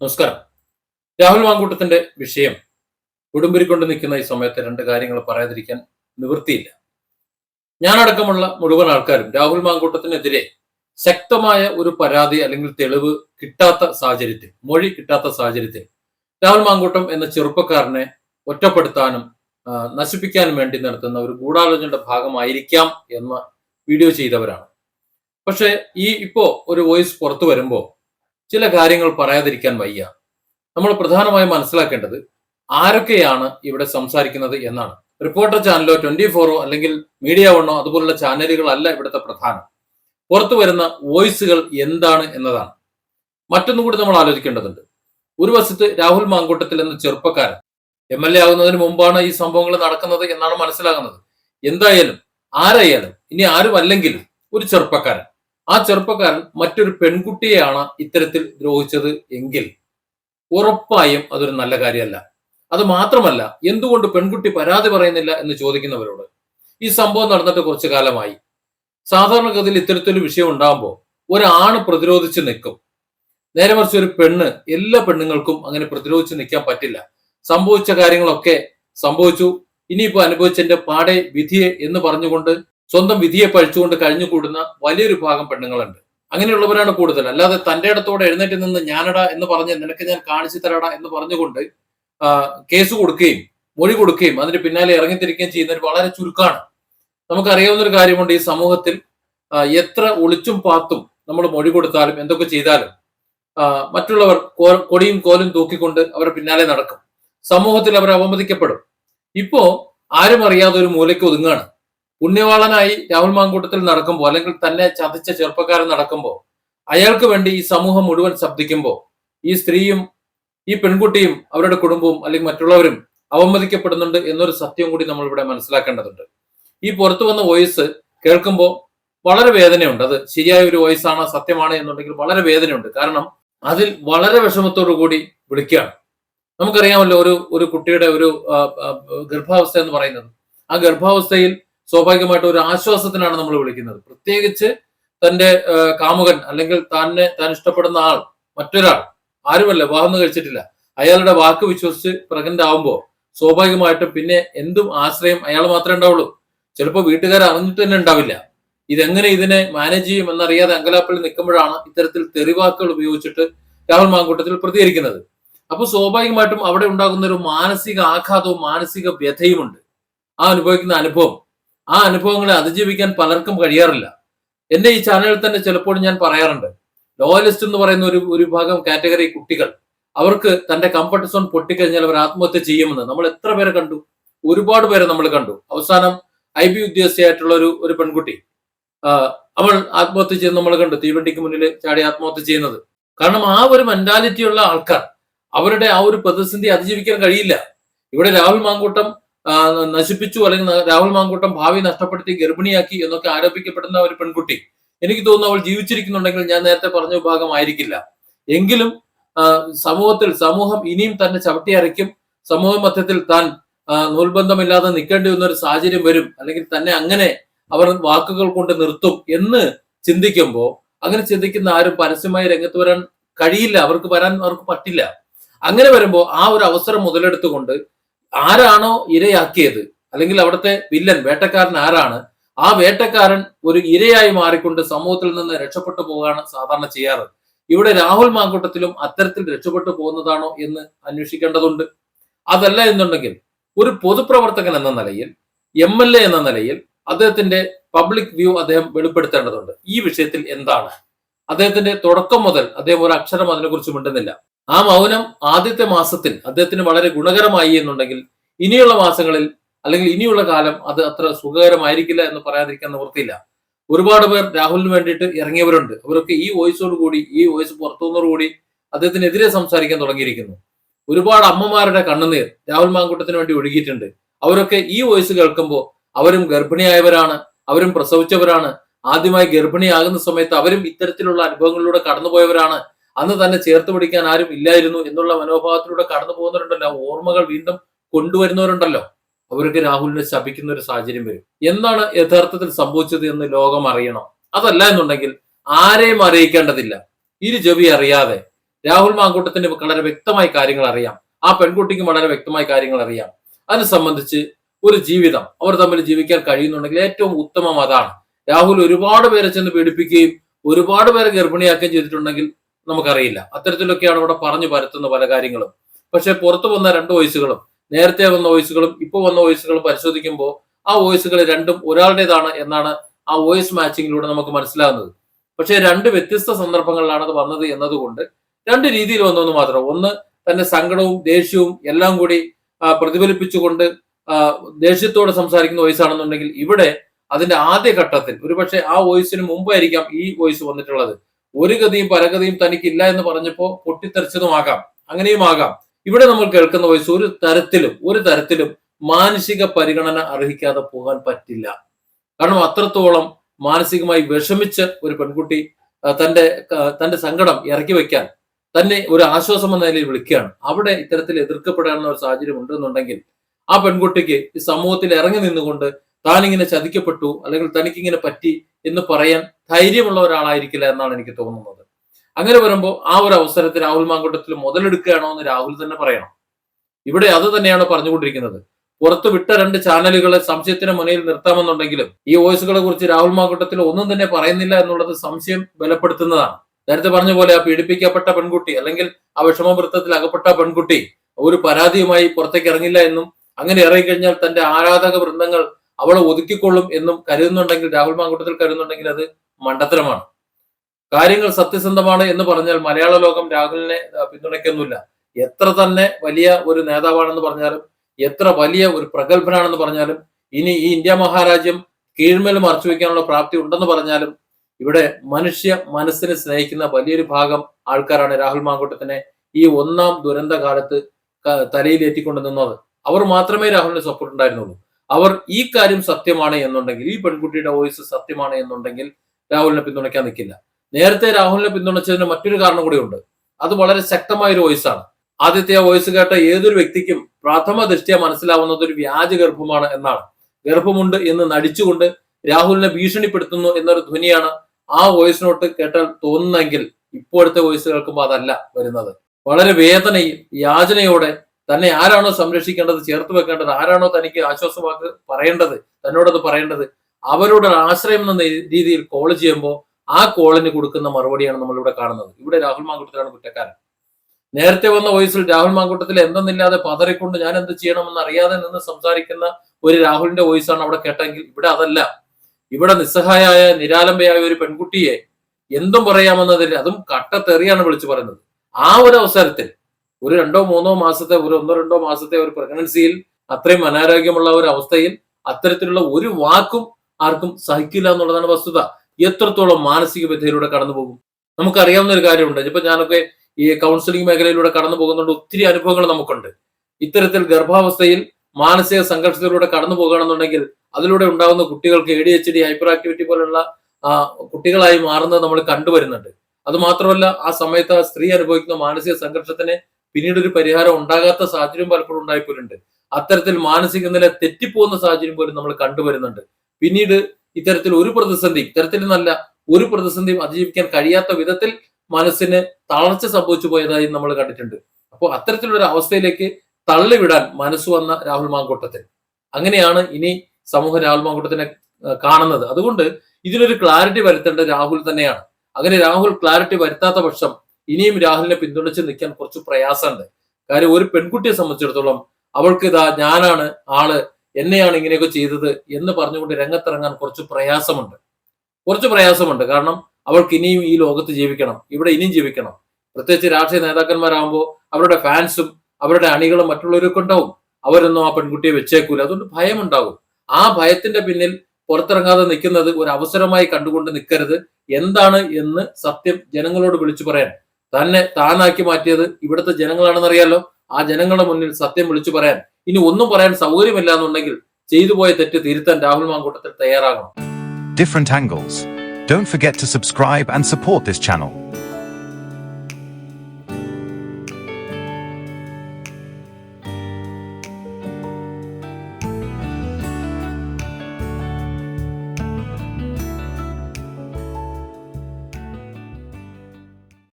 നമസ്കാരം. രാഹുൽ മാങ്കൂട്ടത്തിന്റെ വിഷയം. ഉടുമ്പിരിക്കൊണ്ട് നിൽക്കുന്ന ഈ സമയത്ത് രണ്ട് കാര്യങ്ങൾ പറയാതിരിക്കാൻ നിവൃത്തിയില്ല. ഞാനടക്കമുള്ള മുഴുവൻ ആൾക്കാരും രാഹുൽ മാങ്കൂട്ടത്തിനെതിരെ ശക്തമായ ഒരു പരാതി അല്ലെങ്കിൽ തെളിവ് കിട്ടാത്ത സാഹചര്യത്തിൽ മൊഴി കിട്ടാത്ത സാഹചര്യത്തിൽ രാഹുൽ മാങ്കൂട്ടം എന്ന ചെറുപ്പക്കാരനെ ഒറ്റപ്പെടുത്താനും നശിപ്പിക്കാനും വേണ്ടി നടത്തുന്ന ഒരു ഗൂഢാലോചനയുടെ ഭാഗമായിരിക്കാം എന്ന് വീഡിയോ ചെയ്തവരാണ്. പക്ഷെ ഈ ഇപ്പോ ഒരു വോയിസ് പുറത്തു വരുമ്പോൾ ചില കാര്യങ്ങൾ പറയാതിരിക്കാൻ വയ്യ. നമ്മൾ പ്രധാനമായും മനസ്സിലാക്കേണ്ടത് ആരൊക്കെയാണ് ഇവിടെ സംസാരിക്കുന്നത് എന്നാണ്. റിപ്പോർട്ടർ ചാനലോ ട്വന്റി ഫോറോ അല്ലെങ്കിൽ മീഡിയ വണ്ണോ അതുപോലുള്ള ചാനലുകളല്ല ഇവിടുത്തെ പ്രധാനം. പുറത്തു വരുന്ന വോയിസുകൾ എന്താണ് എന്നതാണ്. മറ്റൊന്നും കൂടി നമ്മൾ ആലോചിക്കേണ്ടതുണ്ട്. ഒരു വശത്ത് രാഹുൽ മാങ്കൂട്ടത്തിൽ എന്ന ചെറുപ്പക്കാരൻ എം എൽ എ ആകുന്നതിന് മുമ്പാണ് ഈ സംഭവങ്ങൾ നടക്കുന്നത് എന്നാണ് മനസ്സിലാകുന്നത്. എന്തായാലും ആരായാലും ഇനി ആരും അല്ലെങ്കിലും ഒരു ചെറുപ്പക്കാരൻ. ആ ചെറുപ്പക്കാരൻ മറ്റൊരു പെൺകുട്ടിയെയാണ് ഇത്തരത്തിൽ ദ്രോഹിച്ചത് എങ്കിൽ ഉറപ്പായും അതൊരു നല്ല കാര്യമല്ല. അത് മാത്രമല്ല എന്തുകൊണ്ട് പെൺകുട്ടി പരാതി പറയുന്നില്ല എന്ന് ചോദിക്കുന്നവരോട്? ഈ സംഭവം നടന്നിട്ട് കുറച്ചു കാലമായി. സാധാരണഗതിയിൽ ഇത്തരത്തിലൊരു വിഷയം ഉണ്ടാകുമ്പോൾ ഒരാണ് പ്രതിരോധിച്ച് നിൽക്കും. നേരെ മറിച്ച് ഒരു പെണ്ണ് എല്ലാ പെണ്ണുങ്ങൾക്കും അങ്ങനെ പ്രതിരോധിച്ച് നിൽക്കാൻ പറ്റില്ല. സംഭവിച്ച കാര്യങ്ങളൊക്കെ സംഭവിച്ചു. ഇനിയിപ്പോ അനുഭവിച്ചതിന്റെ പാടെ വിധിയെ എന്ന് പറഞ്ഞുകൊണ്ട് സ്വന്തം വിധിയെ പഴിച്ചുകൊണ്ട് കഴിഞ്ഞുകൂടുന്ന വലിയൊരു ഭാഗം പെണ്ണുങ്ങളുണ്ട്. അങ്ങനെയുള്ളവരാണ് കൂടുതൽ. അല്ലാതെ തന്റെ ഇടത്തോടെ എഴുന്നേറ്റ് നിന്ന് ഞാനടാ എന്ന് പറഞ്ഞ് നിനക്ക് ഞാൻ കാണിച്ചു തരാടാ എന്ന് പറഞ്ഞുകൊണ്ട് കേസ് കൊടുക്കുകയും മൊഴി കൊടുക്കുകയും അതിന് പിന്നാലെ ഇറങ്ങിത്തിരിക്കുകയും ചെയ്യുന്നവർ വളരെ ചുരുക്കമാണ് നമുക്കറിയാവുന്ന ഒരു കാര്യമുണ്ട് ഈ സമൂഹത്തിൽ എത്ര ഒളിച്ചും പാത്തും നമ്മൾ മൊഴി കൊടുത്താലും എന്തൊക്കെ ചെയ്താലും മറ്റുള്ളവർ കൊടിയും കോലും തൂക്കിക്കൊണ്ട് അവർ പിന്നാലെ നടക്കും. സമൂഹത്തിൽ അവർ അവമതിക്കപ്പെടും. ഇപ്പോ ആരും അറിയാതെ ഒരു മൂലയ്ക്ക് ഒതുങ്ങാണ് പുണ്യവാളനായി രാഹുൽ മാങ്കൂട്ടത്തിൽ നടക്കുമ്പോൾ അല്ലെങ്കിൽ തന്നെ ചതിച്ച ചെറുപ്പക്കാരൻ നടക്കുമ്പോൾ അയാൾക്ക് വേണ്ടി ഈ സമൂഹം മുഴുവൻ ശബ്ദിക്കുമ്പോൾ ഈ സ്ത്രീയും ഈ പെൺകുട്ടിയും അവരുടെ കുടുംബവും അല്ലെങ്കിൽ മറ്റുള്ളവരും അവമതിക്കപ്പെടുന്നുണ്ട് എന്നൊരു സത്യം കൂടി നമ്മൾ ഇവിടെ മനസ്സിലാക്കേണ്ടതുണ്ട്. ഈ പുറത്തു വന്ന വോയിസ് കേൾക്കുമ്പോൾ വളരെ വേദനയുണ്ട്. അത് ശരിയായ ഒരു വോയിസ് ആണ് സത്യമാണ് എന്നുണ്ടെങ്കിൽ വളരെ വേദനയുണ്ട്. കാരണം അതിൽ വളരെ വിഷമത്തോടു കൂടി വിളിക്കുകയാണ്. നമുക്കറിയാമല്ലോ ഒരു ഒരു കുട്ടിയുടെ ഒരു ഗർഭാവസ്ഥ എന്ന് പറയുന്നത്. ആ ഗർഭാവസ്ഥയിൽ സ്വാഭാവികമായിട്ട് ഒരു ആശ്വാസത്തിനാണ് നമ്മൾ വിളിക്കുന്നത്. പ്രത്യേകിച്ച് തന്റെ കാമുകൻ അല്ലെങ്കിൽ തന്നെ താൻ ഇഷ്ടപ്പെടുന്ന ആൾ മറ്റൊരാൾ ആരുമല്ല വിവാഹം കഴിച്ചിട്ടില്ല. അയാളുടെ വാക്ക് വിശ്വസിച്ച് പ്രഗ്നന്റ് ആവുമ്പോൾ സ്വാഭാവികമായിട്ടും പിന്നെ എന്തും ആശ്രയം അയാൾ മാത്രമേ ഉണ്ടാവുള്ളൂ. ചിലപ്പോൾ വീട്ടുകാർ അറിഞ്ഞിട്ട് തന്നെ ഉണ്ടാവില്ല. ഇതെങ്ങനെ ഇതിനെ മാനേജ് ചെയ്യും എന്നറിയാതെ അങ്കലാപ്പിൽ നിൽക്കുമ്പോഴാണ് ഇത്തരത്തിൽ തെറിവാക്കുകൾ ഉപയോഗിച്ചിട്ട് രാഹുൽ മാങ്കൂട്ടത്തിൽ പ്രതികരിക്കുന്നത്. അപ്പൊ സ്വാഭാവികമായിട്ടും അവിടെ ഉണ്ടാകുന്ന ഒരു മാനസിക ആഘാതവും മാനസിക വ്യഥയുമുണ്ട്. ആ അനുഭവിക്കുന്ന അനുഭവം. ആ അനുഭവങ്ങളെ അതിജീവിക്കാൻ പലർക്കും കഴിയാറില്ല. എന്റെ ഈ ചാനലിൽ തന്നെ ചിലപ്പോൾ ഞാൻ പറയാറുണ്ട്. ലോയലിസ്റ്റ് എന്ന് പറയുന്ന ഒരു ഒരു ഭാഗം കാറ്റഗറി കുട്ടികൾ അവർക്ക് തന്റെ കംഫർട്ട് സോൺ പൊട്ടിക്കഴിഞ്ഞാൽ അവർ ആത്മഹത്യ ചെയ്യുമെന്ന് നമ്മൾ എത്ര പേരെ കണ്ടു? ഒരുപാട് പേരെ നമ്മൾ കണ്ടു. അവസാനം ഐ ബി ഉദ്യോഗസ്ഥയായിട്ടുള്ള ഒരു ഒരു പെൺകുട്ടി അവൾ ആത്മഹത്യ ചെയ്യുന്ന നമ്മൾ കണ്ടു. തീവണ്ടിക്ക് മുന്നിൽ ചാടി ആത്മഹത്യ ചെയ്യുന്നത്. കാരണം ആ ഒരു മെന്റാലിറ്റി ഉള്ള ആൾക്കാർ അവരുടെ ആ ഒരു പ്രതിസന്ധി അതിജീവിക്കാൻ കഴിയില്ല. ഇവിടെ രാഹുൽ മാങ്കൂട്ടം നശിപ്പിച്ചു അല്ലെങ്കിൽ രാഹുൽ മാങ്കൂട്ടം ഭാവി നഷ്ടപ്പെടുത്തി ഗർഭിണിയാക്കി എന്നൊക്കെ ആരോപിക്കപ്പെടുന്ന ഒരു പെൺകുട്ടി. എനിക്ക് തോന്നുന്നു അവൾ ജീവിച്ചിരിക്കുന്നുണ്ടെങ്കിൽ ഞാൻ നേരത്തെ പറഞ്ഞ വിഭാഗം ആയിരിക്കില്ല. എങ്കിലും സമൂഹത്തിൽ സമൂഹം ഇനിയും തന്നെ ചവിട്ടി അരയ്ക്കും. സമൂഹ മധ്യത്തിൽ താൻ നൂൽബന്ധമില്ലാതെ നിൽക്കേണ്ടി വന്ന ഒരു സാഹചര്യം വരും. അല്ലെങ്കിൽ തന്നെ അങ്ങനെ അവർ വാക്കുകൾ കൊണ്ട് നിർത്തും എന്ന് ചിന്തിക്കുമ്പോൾ അങ്ങനെ ചിന്തിക്കുന്ന ആരും പരസ്യമായി രംഗത്ത് വരാൻ കഴിയില്ല. അവർക്ക് വരാൻ അവർക്ക് പറ്റില്ല. അങ്ങനെ വരുമ്പോൾ ആ ഒരു അവസരം മുതലെടുത്തുകൊണ്ട് ആരാണോ ഇരയാക്കിയത്? അല്ലെങ്കിൽ അവിടുത്തെ വില്ലൻ വേട്ടക്കാരൻ ആരാണ്? ആ വേട്ടക്കാരൻ ഒരു ഇരയായി മാറിക്കൊണ്ട് സമൂഹത്തിൽ നിന്ന് രക്ഷപ്പെട്ടു പോവുകയാണ് സാധാരണ ചെയ്യാറ്. ഇവിടെ രാഹുൽ മാങ്കൂട്ടത്തിലും അത്തരത്തിൽ രക്ഷപ്പെട്ടു പോകുന്നതാണോ എന്ന് അന്വേഷിക്കേണ്ടതുണ്ട്. അതല്ല എന്നുണ്ടെങ്കിൽ ഒരു പൊതുപ്രവർത്തകൻ എന്ന നിലയിൽ എം എൽ എ എന്ന നിലയിൽ അദ്ദേഹത്തിന്റെ പബ്ലിക് വ്യൂ അദ്ദേഹം വെളിപ്പെടുത്തേണ്ടതുണ്ട്. ഈ വിഷയത്തിൽ എന്താണ്? അദ്ദേഹത്തിന്റെ തുടക്കം മുതൽ അദ്ദേഹം ഒരു അക്ഷരം അതിനെക്കുറിച്ച് മിണ്ടുന്നില്ല. ആ മൗനം ആദ്യത്തെ മാസത്തിൽ അദ്ദേഹത്തിന് വളരെ ഗുണകരമായി എന്നുണ്ടെങ്കിൽ ഇനിയുള്ള മാസങ്ങളിൽ അല്ലെങ്കിൽ ഇനിയുള്ള കാലം അത് അത്ര സുഖകരമായിരിക്കില്ല എന്ന് പറയാതിരിക്കാൻ നിവൃത്തിയില്ല. ഒരുപാട് പേർ രാഹുലിന് വേണ്ടിയിട്ട് ഇറങ്ങിയവരുണ്ട്. അവരൊക്കെ ഈ വോയിസോട് കൂടി ഈ വോയിസ് പുറത്തുനിന്നോടുകൂടി അദ്ദേഹത്തിനെതിരെ സംസാരിക്കാൻ തുടങ്ങിയിരിക്കുന്നു. ഒരുപാട് അമ്മമാരുടെ കണ്ണുനീർ രാഹുൽ മാങ്കൂട്ടത്തിന് വേണ്ടി ഒഴുകിയിട്ടുണ്ട്. അവരൊക്കെ ഈ വോയിസ് കേൾക്കുമ്പോൾ അവരും ഗർഭിണിയായവരാണ് അവരും പ്രസവിച്ചവരാണ്. ആദ്യമായി ഗർഭിണിയാകുന്ന സമയത്ത് അവരും ഇത്തരത്തിലുള്ള അനുഭവങ്ങളിലൂടെ കടന്നുപോയവരാണ് അന്ന് തന്നെ ചേർത്ത് പിടിക്കാൻ ആരും ഇല്ലായിരുന്നു എന്നുള്ള മനോഭാവത്തിലൂടെ കടന്നു പോകുന്നവരുണ്ടല്ലോ. ഓർമ്മകൾ വീണ്ടും കൊണ്ടുവരുന്നവരുണ്ടല്ലോ. അവർക്ക് രാഹുലിനെ ശപിക്കുന്ന ഒരു സാഹചര്യം വരും. എന്താണ് യഥാർത്ഥത്തിൽ സംഭവിച്ചത് എന്ന് ലോകം അറിയണം. അതല്ല എന്നുണ്ടെങ്കിൽ ആരെയും അറിയിക്കേണ്ടതില്ല. ഇരു ജവി അറിയാതെ രാഹുൽ മാങ്കൂട്ടത്തിന് വളരെ വ്യക്തമായി കാര്യങ്ങൾ അറിയാം. ആ പെൺകുട്ടിക്കും വളരെ വ്യക്തമായി കാര്യങ്ങൾ അറിയാം. അതിനെ സംബന്ധിച്ച് ഒരു ജീവിതം അവർ തമ്മിൽ ജീവിക്കാൻ കഴിയുന്നുണ്ടെങ്കിൽ ഏറ്റവും ഉത്തമം അതാണ്. രാഹുൽ ഒരുപാട് പേരെ ചെന്ന് പീഡിപ്പിക്കുകയും ഒരുപാട് പേരെ ഗർഭിണിയാക്കുകയും ചെയ്തിട്ടുണ്ടെങ്കിൽ നമുക്കറിയില്ല. അത്തരത്തിലൊക്കെയാണ് ഇവിടെ പറഞ്ഞു പരത്തുന്ന പല കാര്യങ്ങളും. പക്ഷെ പുറത്തു വന്ന രണ്ട് വോയിസുകളും നേരത്തെ വന്ന വോയിസുകളും ഇപ്പോൾ വന്ന വോയിസുകളും പരിശോധിക്കുമ്പോൾ ആ വോയിസുകൾ രണ്ടും ഒരാളുടേതാണ് എന്നാണ് ആ വോയിസ് മാച്ചിങ്ങിലൂടെ നമുക്ക് മനസ്സിലാകുന്നത് പക്ഷെ രണ്ട് വ്യത്യസ്ത സന്ദർഭങ്ങളിലാണ് അത് വന്നത് എന്നതുകൊണ്ട് രണ്ട് രീതിയിൽ വന്നെന്ന് മാത്രം. ഒന്ന് തന്റെ സങ്കടവും ദേഷ്യവും എല്ലാം കൂടി പ്രതിഫലിപ്പിച്ചുകൊണ്ട് ദേഷ്യത്തോടെ സംസാരിക്കുന്ന വോയിസ് ആണെന്നുണ്ടെങ്കിൽ ഇവിടെ അതിന്റെ ആദ്യ ഘട്ടത്തിൽ ഒരുപക്ഷെ ആ വോയിസിന് മുമ്പായിരിക്കാം ഈ വോയിസ് വന്നിട്ടുള്ളത്. ഒരു ഗതിയും പരഗതിയും തനിക്കില്ല എന്ന് പറഞ്ഞപ്പോൾ പൊട്ടിത്തെറിച്ചതുമാകാം. അങ്ങനെയും ആകാം ഇവിടെ നമ്മൾ കേൾക്കുന്ന വോയിസ് ഒരു തരത്തിലും ഒരു തരത്തിലും മാനസിക പരിഗണന അർഹിക്കാതെ പോകാൻ പറ്റില്ല. കാരണം അത്രത്തോളം മാനസികമായി വിഷമിച്ച് ഒരു പെൺകുട്ടി തന്റെ തന്റെ സങ്കടം ഇറക്കി വെക്കാൻ തന്നെ ഒരു ആശ്വാസം എന്ന നിലയിൽ വിളിക്കുകയാണ്. അവിടെ ഇത്തരത്തിൽ എതിർക്കപ്പെടാവുന്ന ഒരു സാഹചര്യം ഉണ്ടെന്നുണ്ടെങ്കിൽ ആ പെൺകുട്ടിക്ക് ഈ സമൂഹത്തിൽ ഇറങ്ങി നിന്നുകൊണ്ട് താനിങ്ങനെ ചതിക്കപ്പെട്ടു അല്ലെങ്കിൽ തനിക്കിങ്ങനെ പറ്റി എന്ന് പറയാൻ ധൈര്യമുള്ള ഒരാളായിരിക്കില്ല എന്നാണ് എനിക്ക് തോന്നുന്നത്. അങ്ങനെ വരുമ്പോൾ ആ ഒരു അവസരത്തിൽ രാഹുൽ മാങ്കൂട്ടത്തിൽ മുതലെടുക്കുകയാണോ എന്ന് രാഹുൽ തന്നെ പറയണം. ഇവിടെ അത് തന്നെയാണ് പറഞ്ഞുകൊണ്ടിരിക്കുന്നത്. പുറത്ത് വിട്ട രണ്ട് ചാനലുകളെ സംശയത്തിന് മുന്നിൽ നിർത്താമെന്നുണ്ടെങ്കിലും ഈ വോയിസുകളെ കുറിച്ച് രാഹുൽ മാങ്കൂട്ടത്തിൽ ഒന്നും തന്നെ പറയുന്നില്ല എന്നുള്ളത് സംശയം ബലപ്പെടുത്തുന്നതാണ്. നേരത്തെ പറഞ്ഞ പോലെ ആ പീഡിപ്പിക്കപ്പെട്ട പെൺകുട്ടി അല്ലെങ്കിൽ ആ വിഷമവൃത്തത്തിൽ അകപ്പെട്ട പെൺകുട്ടി ഒരു പരാതിയുമായി പുറത്തേക്ക് ഇറങ്ങില്ല എന്നും അങ്ങനെ ഇറങ്ങിക്കഴിഞ്ഞാൽ തന്റെ ആരാധക വൃന്ദങ്ങൾ അവളെ ഒതുക്കിക്കൊള്ളും എന്നും കരുതുന്നുണ്ടെങ്കിൽ രാഹുൽ മാങ്കൂട്ടത്തിൽ കരുതുന്നുണ്ടെങ്കിൽ അത് മണ്ടത്തരമാണ്. കാര്യങ്ങൾ സത്യസന്ധമാണ് എന്ന് പറഞ്ഞാൽ മലയാള ലോകം രാഹുലിനെ പിന്തുണയ്ക്കൊന്നുമില്ല. എത്ര തന്നെ വലിയ ഒരു നേതാവാണെന്ന് പറഞ്ഞാലും എത്ര വലിയ ഒരു പ്രഗത്ഭനാണെന്ന് പറഞ്ഞാലും ഇനി ഈ ഇന്ത്യ മഹാരാജ്യം കീഴ്മേൽ മറച്ചു വെക്കാനുള്ള പ്രാപ്തി ഉണ്ടെന്ന് പറഞ്ഞാലും ഇവിടെ മനുഷ്യ മനസ്സിനെ സ്നേഹിക്കുന്ന വലിയൊരു ഭാഗം ആൾക്കാരാണ് രാഹുൽ മാങ്കൂട്ടത്തിനെ ഈ ഒന്നാം ദുരന്ത കാലത്ത് തലയിലേറ്റിക്കൊണ്ട് നിന്നത്. അവർ മാത്രമേ രാഹുലിന് സപ്പോർട്ട് ഉണ്ടായിരുന്നുള്ളൂ. അവർ ഈ കാര്യം സത്യമാണ് എന്നുണ്ടെങ്കിൽ ഈ പെൺകുട്ടിയുടെ വോയിസ് സത്യമാണ് എന്നുണ്ടെങ്കിൽ രാഹുലിനെ പിന്തുണയ്ക്കാൻ നിൽക്കില്ല. നേരത്തെ രാഹുലിനെ പിന്തുണച്ചതിന് മറ്റൊരു കാരണം കൂടിയുണ്ട് അത് വളരെ ശക്തമായ ഒരു വോയിസാണ് ആദ്യത്തെ ആ വോയിസ് കേട്ട ഏതൊരു വ്യക്തിക്കും പ്രഥമ ദൃഷ്ടിയ മനസ്സിലാവുന്നത് ഒരു വ്യാജ ഗർഭമാണ് എന്നാണ്. ഗർഭമുണ്ട് എന്ന് നടിച്ചുകൊണ്ട് രാഹുലിനെ ഭീഷണിപ്പെടുത്തുന്നു എന്നൊരു ധ്വനിയാണ് ആ വോയിസ് നോട്ട് കേട്ടാൽ തോന്നുന്നെങ്കിൽ ഇപ്പോഴത്തെ വോയിസ് കേൾക്കുമ്പോൾ അതല്ല വരുന്നത്. വളരെ വേദനയും യാചനയോടെ തന്നെ ആരാണോ സംരക്ഷിക്കേണ്ടത് ചേർത്ത് വെക്കേണ്ടത് ആരാണോ തനിക്ക് ആശ്വാസവാക്ക് പറയേണ്ടത് തന്നോടത് പറയേണ്ടത് അവരോട് ആശ്രയം എന്ന രീതിയിൽ കോൾ ചെയ്യുമ്പോൾ ആ കോളിന് കൊടുക്കുന്ന മറുപടിയാണ് നമ്മൾ ഇവിടെ കാണുന്നത്. ഇവിടെ രാഹുൽ മാങ്കുട്ടത്തിലാണ് കുറ്റക്കാരൻ. നേരത്തെ വന്ന വോയിസിൽ രാഹുൽ മാങ്കുട്ടത്തിൽ എന്തെന്നില്ലാതെ പതറിക്കൊണ്ട് ഞാൻ എന്ത് ചെയ്യണമെന്ന് അറിയാതെ നിന്ന് സംസാരിക്കുന്ന ഒരു രാഹുലിന്റെ വോയിസാണ് അവിടെ കേട്ടെങ്കിൽ ഇവിടെ അതല്ല. ഇവിടെ നിസ്സഹായായ നിരാലംബയായ ഒരു പെൺകുട്ടിയെ എന്തും പറയാമെന്നതിൽ അതും കട്ടത്തെറിയാണ് വിളിച്ചു പറയുന്നത്. ആ ഒരു അവസരത്തിൽ ഒരു രണ്ടോ മൂന്നോ മാസത്തെ ഒരു ഒന്നോ രണ്ടോ മാസത്തെ ഒരു പ്രഗ്നൻസിയിൽ അത്രയും അനാരോഗ്യമുള്ള ഒരു അവസ്ഥയിൽ അത്തരത്തിലുള്ള ഒരു വാക്കും ആർക്കും സഹിക്കില്ല എന്നുള്ളതാണ് വസ്തുത. എത്രത്തോളം മാനസിക വിധയിലൂടെ കടന്നു പോകും? നമുക്കറിയാവുന്ന ഒരു കാര്യമുണ്ട്. ഇപ്പൊ ഞാനൊക്കെ ഈ കൗൺസിലിംഗ് മേഖലയിലൂടെ കടന്നു പോകുന്നുണ്ട് ഒത്തിരി അനുഭവങ്ങൾ നമുക്കുണ്ട്. ഇത്തരത്തിൽ ഗർഭാവസ്ഥയിൽ മാനസിക സംഘർഷത്തിലൂടെ കടന്നു പോകുകയാണെന്നുണ്ടെങ്കിൽ അതിലൂടെ ഉണ്ടാകുന്ന കുട്ടികൾക്ക് A D H D hyperactivity പോലുള്ള കുട്ടികളായി മാറുന്നത് നമ്മൾ കണ്ടുവരുന്നുണ്ട്. അത് മാത്രമല്ല ആ സമയത്ത് ആ സ്ത്രീ അനുഭവിക്കുന്ന മാനസിക സംഘർഷത്തിന് പിന്നീട് ഒരു പരിഹാരം ഉണ്ടാകാത്ത സാഹചര്യം പലപ്പോഴും ഉണ്ടായിപ്പോലുണ്ട്. അത്തരത്തിൽ മാനസിക നില തെറ്റിപ്പോകുന്ന സാഹചര്യം പോലും നമ്മൾ കണ്ടുവരുന്നുണ്ട്. പിന്നീട് ഇത്തരത്തിൽ ഒരു പ്രതിസന്ധി ഇത്തരത്തിൽ നല്ല ഒരു പ്രതിസന്ധിയും അതിജീവിക്കാൻ കഴിയാത്ത വിധത്തിൽ മനസ്സിന് തളർച്ച സംഭവിച്ചു പോയതായി നമ്മൾ കണ്ടിട്ടുണ്ട്. അപ്പോൾ അത്തരത്തിലുള്ള ഒരു അവസ്ഥയിലേക്ക് തള്ളിവിടാൻ മനസ്സ് വന്ന രാഹുൽ മാങ്കൂട്ടത്തിൽ. അങ്ങനെയാണ് ഇനി സമൂഹ രാഹുൽ മാങ്കൂട്ടത്തിനെ കാണുന്നത്. അതുകൊണ്ട് ഇതിനൊരു ക്ലാരിറ്റി വരുത്തേണ്ടത് രാഹുൽ തന്നെയാണ്. അങ്ങനെ രാഹുൽ ക്ലാരിറ്റി വരുത്താത്ത പക്ഷം ഇനിയും രാഹുലിനെ പിന്തുണച്ച് നിൽക്കാൻ കുറച്ച് പ്രയാസമുണ്ട്. കാര്യം ഒരു പെൺകുട്ടിയെ സംബന്ധിച്ചിടത്തോളം അവൾക്ക് ഇതാ ഞാനാണ് ആൾ എന്നെയാണ് ഇങ്ങനെയൊക്കെ ചെയ്തത് എന്ന് പറഞ്ഞുകൊണ്ട് രംഗത്തിറങ്ങാൻ കുറച്ച് പ്രയാസമുണ്ട്. കുറച്ച് പ്രയാസമുണ്ട്. കാരണം അവൾക്ക് ഇനിയും ഈ ലോകത്ത് ജീവിക്കണം. ഇവിടെ ഇനിയും ജീവിക്കണം. പ്രത്യേകിച്ച് രാഷ്ട്രീയ നേതാക്കന്മാരാകുമ്പോൾ അവരുടെ ഫാൻസും അവരുടെ അണികളും മറ്റുള്ളവരൊക്കെ ഉണ്ടാവും. അവരൊന്നും ആ പെൺകുട്ടിയെ വെച്ചേക്കൂല. അതുകൊണ്ട് ഭയമുണ്ടാകും. ആ ഭയത്തിന്റെ പിന്നിൽ പുറത്തിറങ്ങാതെ നിൽക്കുന്നത് ഒരു അവസരമായി കണ്ടുകൊണ്ട് നിൽക്കരുത്. എന്താണ് എന്ന് സത്യം ജനങ്ങളോട് വിളിച്ചു പറയാൻ. തന്നെ താനാക്കി മാറ്റിയത് ഇവിടുത്തെ ജനങ്ങളാണെന്നറിയാലോ. ആ ജനങ്ങളുടെ മുന്നിൽ സത്യം വിളിച്ചു പറയാൻ. ഇനി ഒന്നും പറയാൻ സൗകര്യമില്ല എന്നുണ്ടെങ്കിൽ ചെയ്തു പോയ തെറ്റ് തിരുത്താൻ രാഹുൽ മാങ്കൂട്ടത്തിൽ തയ്യാറാകണം. Different angles don't forget to subscribe and support this channel.